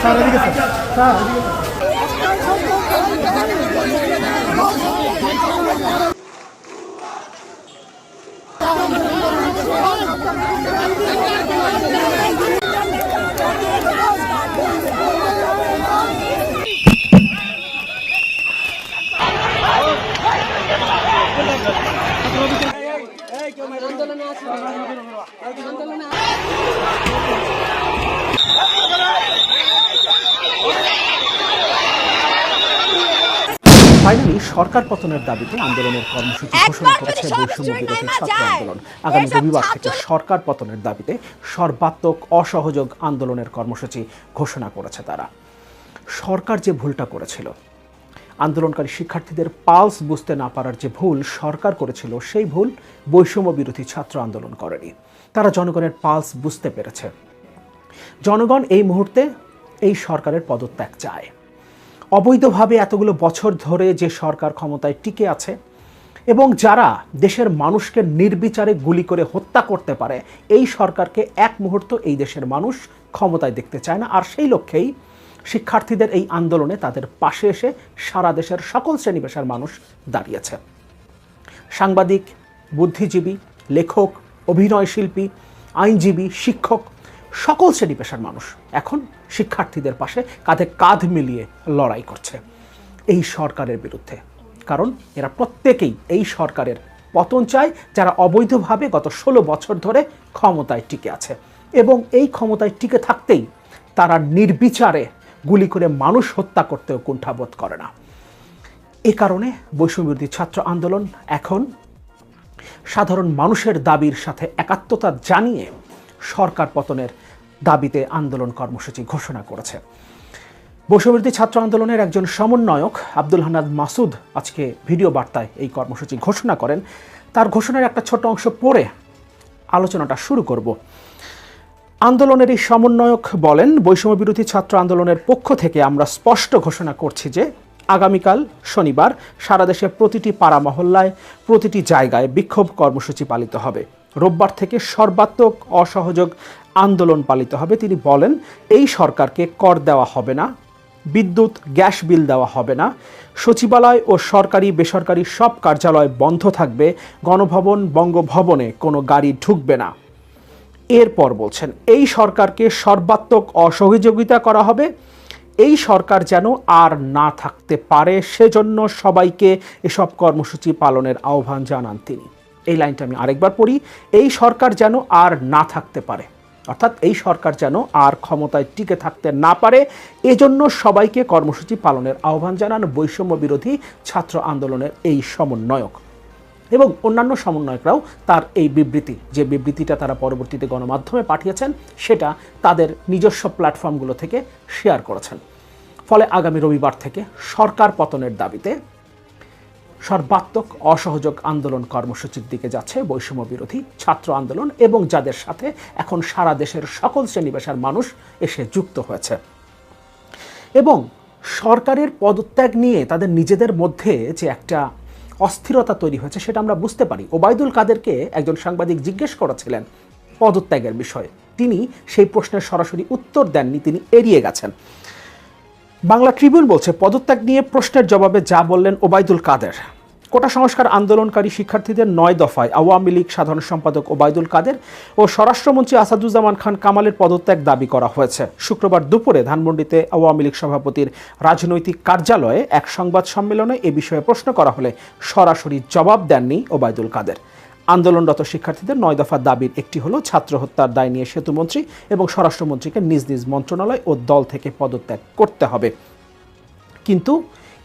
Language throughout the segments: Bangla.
স্যার এদিকে স্যার। স্যার এদিকে ফাইনালি সরকার পতনের দাবিতে আন্দোলনের কর্মসূচি ঘোষণা করেছে বৈষম্য বিরোধী ছাত্র আন্দোলন। আগামী রবিবার থেকে সরকার পতনের দাবিতে সর্বাত্মক অসহযোগ আন্দোলনের কর্মসূচি ঘোষণা করেছে তারা। সরকার যে ভুলটা করেছিল আন্দোলনকারী শিক্ষার্থীদের পালস বুঝতে না পারার যে ভুল সরকার করেছিল, সেই ভুল বৈষম্য বিরোধী ছাত্র আন্দোলন করেনি। তারা জনগণের পালস বুঝতে পেরেছে। জনগণ এই মুহূর্তে এই সরকারের পদত্যাগ চায়। অবৈধভাবে এতগুলো বছর ধরে যে সরকার ক্ষমতায় টিকে আছে এবং যারা দেশের মানুষকে নির্বিচারে গুলি করে হত্যা করতে পারে, এই সরকারকে এক মুহূর্ত এই দেশের মানুষ ক্ষমতায় দেখতে চায় না। আর সেই লক্ষ্যেই শিক্ষার্থীদের এই আন্দোলনে তাদের পাশে এসে সারা দেশের সকল শ্রেণি পেশার মানুষ দাঁড়িয়েছে। সাংবাদিক, বুদ্ধিজীবী, লেখক, অভিনয় শিল্পী, আইনজীবী, শিক্ষক, সকল শ্রেণি পেশার মানুষ এখন শিক্ষার্থীদের পাশে কাঁধে কাঁধ মিলিয়ে লড়াই করছে এই সরকারের বিরুদ্ধে। কারণ এরা প্রত্যেকেই এই সরকারের পতন চায়, যারা অবৈধভাবে গত ষোলো বছর ধরে ক্ষমতায় টিকে আছে। এবং এই ক্ষমতায় টিকে থাকতেই তারা নির্বিচারে গুলি করে মানুষ হত্যা করতেও কুণ্ঠাবোধ করে না। এ কারণে বৈষম্যবিরোধী ছাত্র আন্দোলন এখন সাধারণ মানুষের দাবির সাথে একাত্মতা জানিয়ে সরকার পতনের দাবিতে আন্দোলন কর্মসূচি ঘোষণা করেছে। বৈষম্যবিরোধী ছাত্র আন্দোলনের একজন সমন্বয়ক আব্দুল হানাদ মাসুদ আজকে ভিডিও বার্তায় এই কর্মসূচি ঘোষণা করেন। তার ঘোষণার একটা ছোট অংশ পড়ে আলোচনাটা শুরু করব। আন্দোলনের এই সমন্বয়ক বলেন বৈষম্য বিরোধী ছাত্র আন্দোলনের পক্ষ থেকে আমরা স্পষ্ট ঘোষণা করছি যে আগামীকাল শনিবার সারা দেশে প্রতিটি পাড়া মহল্লায়, প্রতিটি জায়গায় বিক্ষোভ কর্মসূচি পালিত হবে। রোববার থেকে সর্বাত্মক অসহযোগ আন্দোলন পালিত হবে। তিনি বলেন, এই সরকারকে কর দেওয়া হবে না, বিদ্যুৎ, গ্যাস বিল দেওয়া হবে না, সচিবালয় ও সরকারি, বেসরকারি সব কার্যালয় বন্ধ থাকবে, গণভবন, বঙ্গভবনে কোনো গাড়ি ঢুকবে না। এরপর বলছেন, এই সরকারকে সর্বাত্মক অসহযোগিতা করা হবে। এই সরকার যেন আর না থাকতে পারে, সেজন্য সবাইকে এসব কর্মসূচি পালনের আহ্বান জানান তিনি। এই লাইনটা আমি আরেকবার পড়ি, এই সরকার যেন আর না থাকতে পারে। অর্থাৎ এই সরকার যেন আর ক্ষমতায় টিকে থাকতে না পারে, এজন্য সবাইকে কর্মসূচি পালনের আহ্বান জানান বৈষম্য বিরোধী ছাত্র আন্দোলনের এই সমন্বয়ক। এবং অন্যান্য সমন্বয়করাও তার এই বিবৃতি, যে বিবৃতিটা তারা পরবর্তীতে গণমাধ্যমে পাঠিয়েছেন, সেটা তাদের নিজস্ব প্ল্যাটফর্মগুলো থেকে শেয়ার করেছেন। ফলে আগামী রবিবার থেকে সরকার পতনের দাবিতে সর্বাত্মক অসহযোগ আন্দোলন কর্মসূচির দিকে যাচ্ছে বৈষম্য বিরোধী ছাত্র আন্দোলন এবং যাদের সাথে এখন সারা দেশের সকল শ্রেণি পেশার মানুষ এসে যুক্ত হয়েছে। এবং সরকারের পদত্যাগ নিয়ে তাদের নিজেদের মধ্যে যে একটা অস্থিরতা তৈরি হয়েছে, সেটা আমরা বুঝতে পারি। ওবায়দুল কাদেরকে একজন সাংবাদিক জিজ্ঞেস করেছিলেন পদত্যাগের বিষয়ে। তিনি সেই প্রশ্নের সরাসরি উত্তর দেননি, তিনি এড়িয়ে গেছেন। বাংলা ট্রিবিউন বলছে, পদত্যাগ নিয়ে প্রশ্নের জবাবে যা বললেন ওবায়দুল কাদের। কোটা সংস্কার আন্দোলনকারী শিক্ষার্থীদের নয় দফায় আওয়ামী লীগ সাধারণ সম্পাদক ওবায়দুল কাদের ও স্বরাষ্ট্রমন্ত্রী আসাদুজ্জামান খান কামালের পদত্যাগ দাবি করা হয়েছে। শুক্রবার দুপুরে ধানমন্ডিতে আওয়ামী লীগ সভাপতির রাজনৈতিক কার্যালয়ে এক সংবাদ সম্মেলনে এ বিষয়ে প্রশ্ন করা হলে সরাসরি জবাব দেননি ওবায়দুল কাদের। আন্দোলনরত শিক্ষার্থীদের নয় দফা দাবির একটি হলো ছাত্র হত্যার দায় নিয়ে সেতুমন্ত্রী এবং স্বরাষ্ট্রমন্ত্রীকে নিজ নিজ মন্ত্রণালয় ও দল থেকে পদত্যাগ করতে হবে। কিন্তু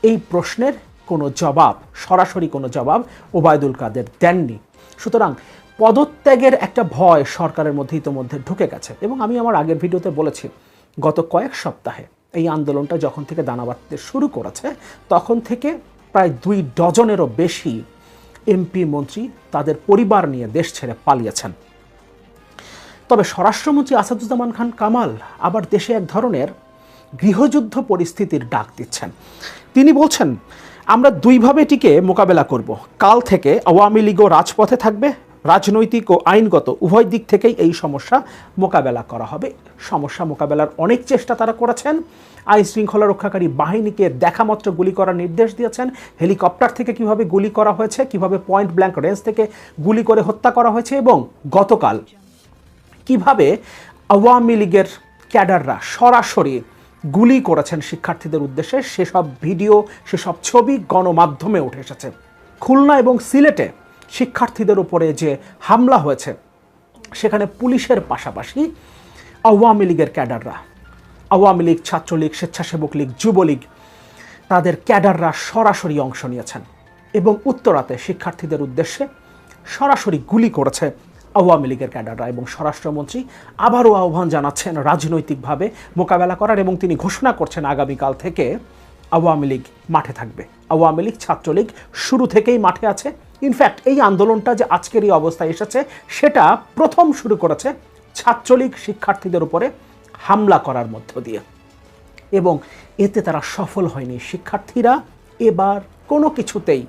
এই প্রশ্নের কোনো জবাব, সরাসরি কোনো জবাব ওবায়দুল কাদের দেননি। সুতরাং পদত্যাগের একটা ভয় সরকারের মধ্যে ইতোমধ্যে ঢুকে গেছে এবং আমি আমার আগের ভিডিওতে বলেছি, গত কয়েক সপ্তাহে এই আন্দোলনটা যখন থেকে দানা বাঁধতে শুরু করেছে, তখন থেকে প্রায় দুই ডজনেরও বেশি এমপি মন্ত্রী তাদের পরিবার নিয়ে দেশ ছেড়ে পালিয়েছেন। তবে স্বরাষ্ট্রমন্ত্রী আসাদুজ্জামান খান কামাল আবার দেশে এক ধরনের গৃহযুদ্ধ পরিস্থিতির ডাক দিচ্ছেন। তিনি বলছেন আমরা দুইভাবে টিকে মোকাবেলা করব। কাল থেকে আওয়ামী লীগও রাজপথে থাকবে। রাজনৈতিক ও আইনগত উভয় দিক থেকেই এই সমস্যা মোকাবেলা করা হবে। সমস্যা মোকাবেলার অনেক চেষ্টা তারা করেছেন। আইন শৃঙ্খলা রক্ষাকারী বাহিনীকে দেখামাত্র গুলি করার নির্দেশ দিয়েছেন। হেলিকপ্টার থেকে কীভাবে গুলি করা হয়েছে, কীভাবে পয়েন্ট ব্ল্যাঙ্ক রেঞ্জ থেকে গুলি করে হত্যা করা হয়েছে এবং গতকাল কীভাবে আওয়ামী লীগের ক্যাডাররা সরাসরি গুলি করেছেন শিক্ষার্থীদের উদ্দেশ্যে। সেসব ভিডিও, সেসব ছবি গণমাধ্যমে উঠে এসেছে। খুলনা এবং সিলেটে শিক্ষার্থীদের উপরে যে হামলা হয়েছে, সেখানে পুলিশের পাশাপাশি আওয়ামী লীগের ক্যাডাররা, আওয়ামী লীগ ছাত্রলীগ, স্বেচ্ছাসেবক লীগ, যুবলীগ, তাদের ক্যাডাররা সরাসরি অংশ নিয়েছেন এবং উত্তরাতে শিক্ষার্থীদের উদ্দেশ্যে সরাসরি গুলি করেছে আওয়ামী লীগের ক্যাডাররা এবং স্বরাষ্ট্রমন্ত্রী আবারও আহ্বান জানাচ্ছেন রাজনৈতিকভাবে মোকাবেলা করার এবং তিনি ঘোষণা করছেন আগামীকাল থেকে আওয়ামী লীগ মাঠে থাকবে। আওয়ামী লীগ, ছাত্রলীগ শুরু থেকেই মাঠে আছে। ইনফ্যাক্ট এই আন্দোলনটা যে আজকের এই অবস্থায় এসেছে, সেটা প্রথম শুরু করেছে ছাত্রলীগ শিক্ষার্থীদের উপরে হামলা করার মধ্য দিয়ে। এবং এতে তারা সফল হয়নি। শিক্ষার্থীরা এবার কোনো কিছুতেই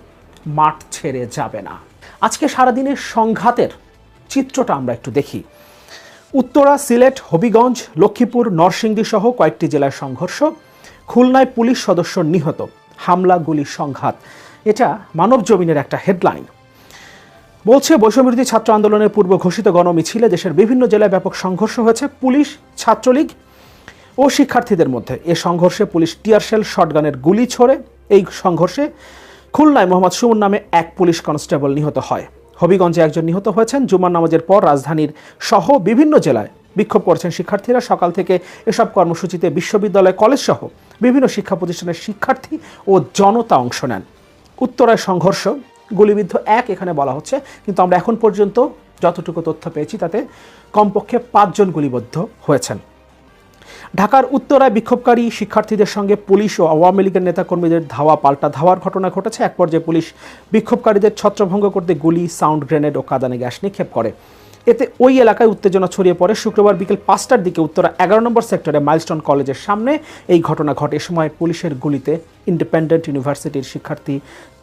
মাঠ ছেড়ে যাবে না। আজকে সারাদিনের সংঘাতের চিত্রটা আমরা একটু দেখি। উত্তরা, সিলেট, হবিগঞ্জ, লক্ষ্মীপুর, নরসিংদী সহ কয়েকটি জেলায় সংঘর্ষ। খুলনায় পুলিশ সদস্য নিহত। হামলা, গুলি, সংঘাত। এটা মানব জমিনের একটা হেডলাইন। বলছে, বৈষম্যবিরোধী ছাত্র আন্দোলনের পূর্ব ঘোষিত গণমিছিলে দেশের বিভিন্ন জেলায় ব্যাপক সংঘর্ষ হয়েছে। পুলিশ, ছাত্রলীগ ও শিক্ষার্থীদের মধ্যে। এ সংঘর্ষে পুলিশ টিয়ারশেল শটগানের গুলি ছোড়ে। এই সংঘর্ষে খুলনায় মোহাম্মদ সুমন নামে এক পুলিশ কনস্টেবল নিহত হয়। হবিগঞ্জে একজন নিহত হয়েছেন। জুমার নামাজের পর রাজধানীর সহ বিভিন্ন জেলায় বিক্ষোভ করেছেন শিক্ষার্থীরা। সকাল থেকে এসব কর্মসূচিতে বিশ্ববিদ্যালয় কলেজ সহ বিভিন্ন শিক্ষা প্রতিষ্ঠানের শিক্ষার্থী ও জনতা অংশ নেন। উত্তরায় সংঘর্ষ, গুলিবিদ্ধ এক এখানে বলা হচ্ছে। কিন্তু আমরা এখন পর্যন্ত যতটুকু তথ্য পেয়েছি তাতে কমপক্ষে পাঁচজন গুলিবদ্ধ হয়েছেন। ঢাকার উত্তরায় বিক্ষোভকারী শিক্ষার্থীদের সঙ্গে পুলিশ ও আওয়ামী লীগের নেতাকর্মীদের ধাওয়া পাল্টা ধাওয়ার ঘটনা ঘটেছে। এক পর্যায়ে পুলিশ বিক্ষোভকারীদের ছত্রভঙ্গ করতে গুলি, সাউন্ড গ্রেনেড ও কাদানে গ্যাস নিক্ষেপ করে। এতে ওই এলাকায় উত্তেজনা ছড়িয়ে পড়ে। শুক্রবার বিকেল পাঁচটার দিকে উত্তরা এগারো নম্বর সেক্টরে মাইলস্টোন কলেজের সামনে এই ঘটনা ঘটে। সময় পুলিশের গুলিতে ইন্ডিপেন্ডেন্ট ইউনিভার্সিটির শিক্ষার্থী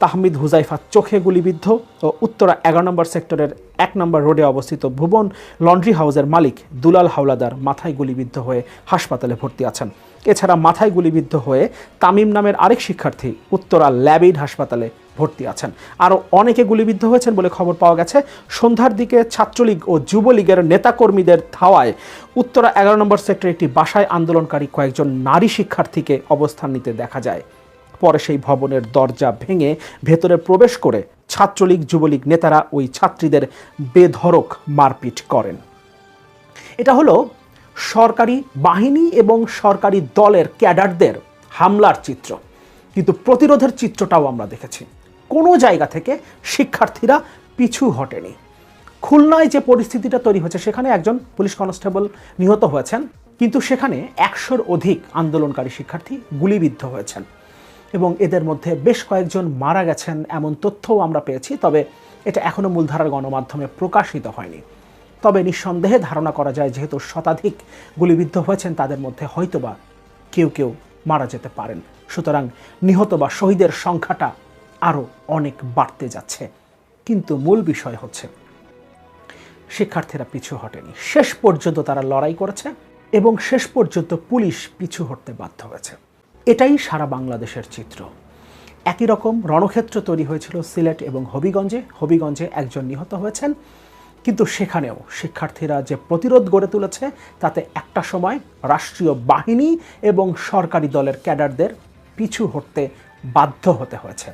তাহমিদ হুজাইফা চোখে গুলিবিদ্ধ ও উত্তরা এগারো নম্বর সেক্টরের এক নম্বর রোডে অবস্থিত ভুবন লন্ড্রি হাউসের মালিক দুলাল হাওলাদার মাথায় গুলিবিদ্ধ হয়ে হাসপাতালে ভর্তি আছেন। এছাড়া মাথায় গুলিবিদ্ধ হয়ে তামিম নামের আরেক শিক্ষার্থী উত্তরা ল্যাবিড হাসপাতালে ভর্তি আছেন। আরও অনেকে গুলিবিদ্ধ হয়েছেন বলে খবর পাওয়া গেছে। সন্ধ্যার দিকে ছাত্রলীগ ও যুবলীগের নেতাকর্মীদের ধাওয়ায় উত্তরা এগারো নম্বর সেক্টরে একটি বাসায় আন্দোলনকারী কয়েকজন নারী শিক্ষার্থীকে অবস্থান নিতে দেখা যায়। পরে সেই ভবনের দরজা ভেঙে ভেতরে প্রবেশ করে ছাত্রলীগ, যুবলীগ নেতারা ওই ছাত্রীদের বেধরক মারপিট করেন। এটা হলো সরকারি বাহিনী এবং সরকারি দলের ক্যাডারদের হামলার চিত্র। কিন্তু প্রতিরোধের চিত্রটাও আমরা দেখেছি। কোনো জায়গা থেকে শিক্ষার্থীরা পিছু হটেনি। খুলনায় যে পরিস্থিতিটা তৈরি হয়েছে, সেখানে একজন পুলিশ কনস্টেবল নিহত হয়েছেন। কিন্তু সেখানে একশোর অধিক আন্দোলনকারী শিক্ষার্থী গুলিবিদ্ধ হয়েছেন। এবং এদের মধ্যে বেশ কয়েকজন মারা গেছেন এমন তথ্যও আমরা পেয়েছি, তবে এটা এখনও মূলধারার গণমাধ্যমে প্রকাশিত হয়নি। তবে নিঃসন্দেহে ধারণা করা যায়, যেহেতু শতাধিক গুলিবিদ্ধ হয়েছেন, তাদের মধ্যে হয়তোবা কেউ কেউ মারা যেতে পারেন। সুতরাং নিহত বা শহীদের সংখ্যাটা আরও অনেক বাড়তে যাচ্ছে। কিন্তু মূল বিষয় হচ্ছে, শিক্ষার্থীরা পিছু হটেনি। শেষ পর্যন্ত তারা লড়াই করেছে এবং শেষ পর্যন্ত পুলিশ পিছু হটতে বাধ্য হয়েছে। এটাই সারা বাংলাদেশের চিত্র। একই রকম রণক্ষেত্র তৈরি হয়েছিল সিলেট এবং হবিগঞ্জে। হবিগঞ্জে একজন নিহত হয়েছেন। কিন্তু সেখানেও শিক্ষার্থীরা যে প্রতিরোধ গড়ে তুলেছে, তাতে একটা সময় রাষ্ট্রীয় বাহিনী এবং সরকারি দলের ক্যাডারদের পিছু হটতে বাধ্য হতে হয়েছে।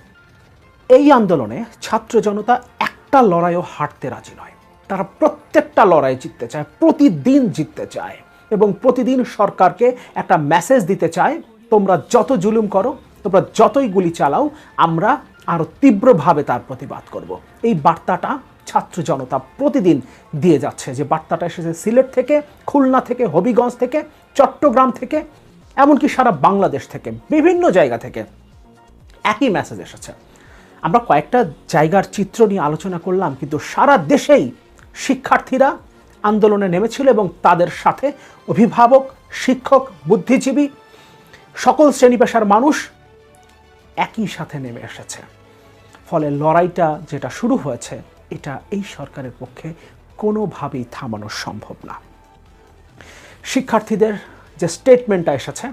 এই আন্দোলনে ছাত্র জনতা একটা লড়াইও হারতে রাজি নয়। তারা প্রত্যেকটা লড়াই জিততে চায়, প্রতিদিন জিততে চায় এবং প্রতিদিন সরকারকে একটা মেসেজ দিতে চায় তোমরা যত জুলুম করো, তোমরা যতই গুলি চালাও, আমরা আরও তীব্রভাবে তার প্রতিবাদ করব। এই বার্তাটা ছাত্র জনতা প্রতিদিন দিয়ে যাচ্ছে। যে বার্তাটা এসেছে সিলেট থেকে, খুলনা থেকে, হবিগঞ্জ থেকে, চট্টগ্রাম থেকে, এমনকি সারা বাংলাদেশ থেকে, বিভিন্ন জায়গা থেকে একই মেসেজ এসেছে। আমরা কয়েকটা জায়গার চিত্র নিয়ে আলোচনা করলাম, কিন্তু সারা দেশেই শিক্ষার্থীরা আন্দোলনে নেমেছিল এবং তাদের সাথে অভিভাবক, শিক্ষক, বুদ্ধিজীবী সকল শ্রেণি পেশার মানুষ একই সাথে নেমে এসেছে। ফলে লড়াইটা যেটা শুরু হয়েছে, এটা এই সরকারের পক্ষে কোনোভাবেই থামানো সম্ভব না। শিক্ষার্থীদের যে স্টেটমেন্টটা এসেছে,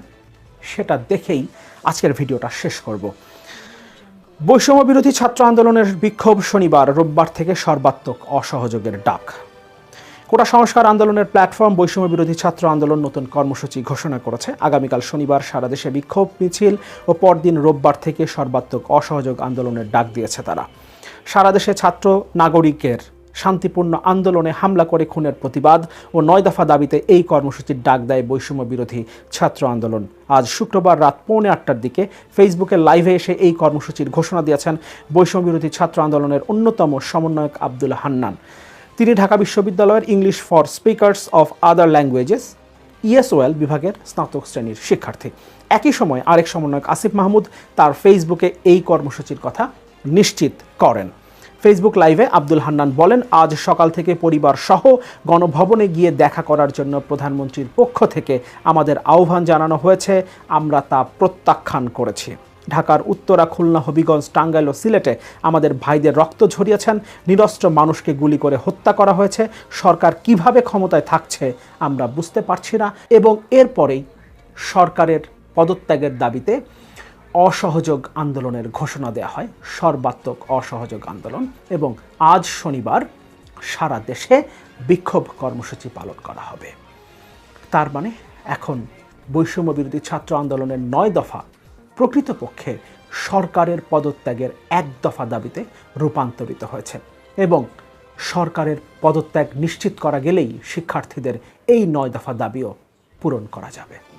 সেটা দেখেই আজকের ভিডিওটা শেষ করব। বৈষম্য বিরোধী ছাত্র আন্দোলনের বিক্ষোভ শনিবার, রোববার থেকে সর্বাত্মক অসহযোগের ডাক। কোটা সংস্কার আন্দোলনের প্ল্যাটফর্ম, বৈষম্য বিরোধী ছাত্র আন্দোলন নতুন কর্মসূচি ঘোষণা করেছে। আগামীকাল শনিবার সারা দেশে বিক্ষোভ, মিছিল ও পরদিন রোববার থেকে সর্বাত্মক অসহযোগ আন্দোলনের ডাক দিয়েছে তারা। সারা দেশে ছাত্র নাগরিকের শান্তিপূর্ণ আন্দোলনে হামলা করে খুনের প্রতিবাদ ও নয় দফা দাবিতে এই কর্মসূচির ডাক দেয় বৈষম্য বিরোধী ছাত্র আন্দোলন। আজ শুক্রবার রাত পৌনে আটটার দিকে ফেসবুকে লাইভে এসে এই কর্মসূচির ঘোষণা দিয়েছেন বৈষম্য বিরোধী ছাত্র আন্দোলনের অন্যতম সমন্বয়ক আব্দুল হান্নান। তিনি ঢাকা বিশ্ববিদ্যালয়ের English for speakers of other languages ESOL বিভাগের স্নাতক শ্রেণির শিক্ষার্থী। একই সময় আরেক সমন্বয়ক আসিফ মাহমুদ তার ফেসবুকে এই কর্মসূচির কথা নিশ্চিত করেন। ফেসবুক লাইভে আব্দুল হান্নান বলেন, আজ সকাল থেকে পরিবার সহ গণভবনে গিয়ে দেখা করার জন্য প্রধানমন্ত্রীর পক্ষ থেকে আমাদের আহ্বান জানানো হয়েছে। আমরা তা প্রত্যাখ্যান করেছি। ঢাকার উত্তরা, খুলনা, হবিগঞ্জ, টাঙ্গাইল ও সিলেটে আমাদের ভাইদের রক্ত ঝরিয়েছেন। নিরস্ত্র মানুষকে গুলি করে হত্যা করা হয়েছে। সরকার কীভাবে ক্ষমতায় থাকছে আমরা বুঝতে পারছি না এবং এরপরেই সরকারের পদত্যাগের দাবিতে অসহযোগ আন্দোলনের ঘোষণা দেওয়া হয়। সর্বাত্মক অসহযোগ আন্দোলন এবং আজ শনিবার সারা দেশে বিক্ষোভ কর্মসূচি পালন করা হবে। তার মানে এখন বৈষম্য বিরোধী ছাত্র আন্দোলনের নয় দফা প্রকৃতপক্ষে সরকারের পদত্যাগের এক দফা দাবিতে রূপান্তরিত হয়েছে এবং সরকারের পদত্যাগ নিশ্চিত করা গেলেই শিক্ষার্থীদের এই নয় দফা দাবিও পূরণ করা যাবে।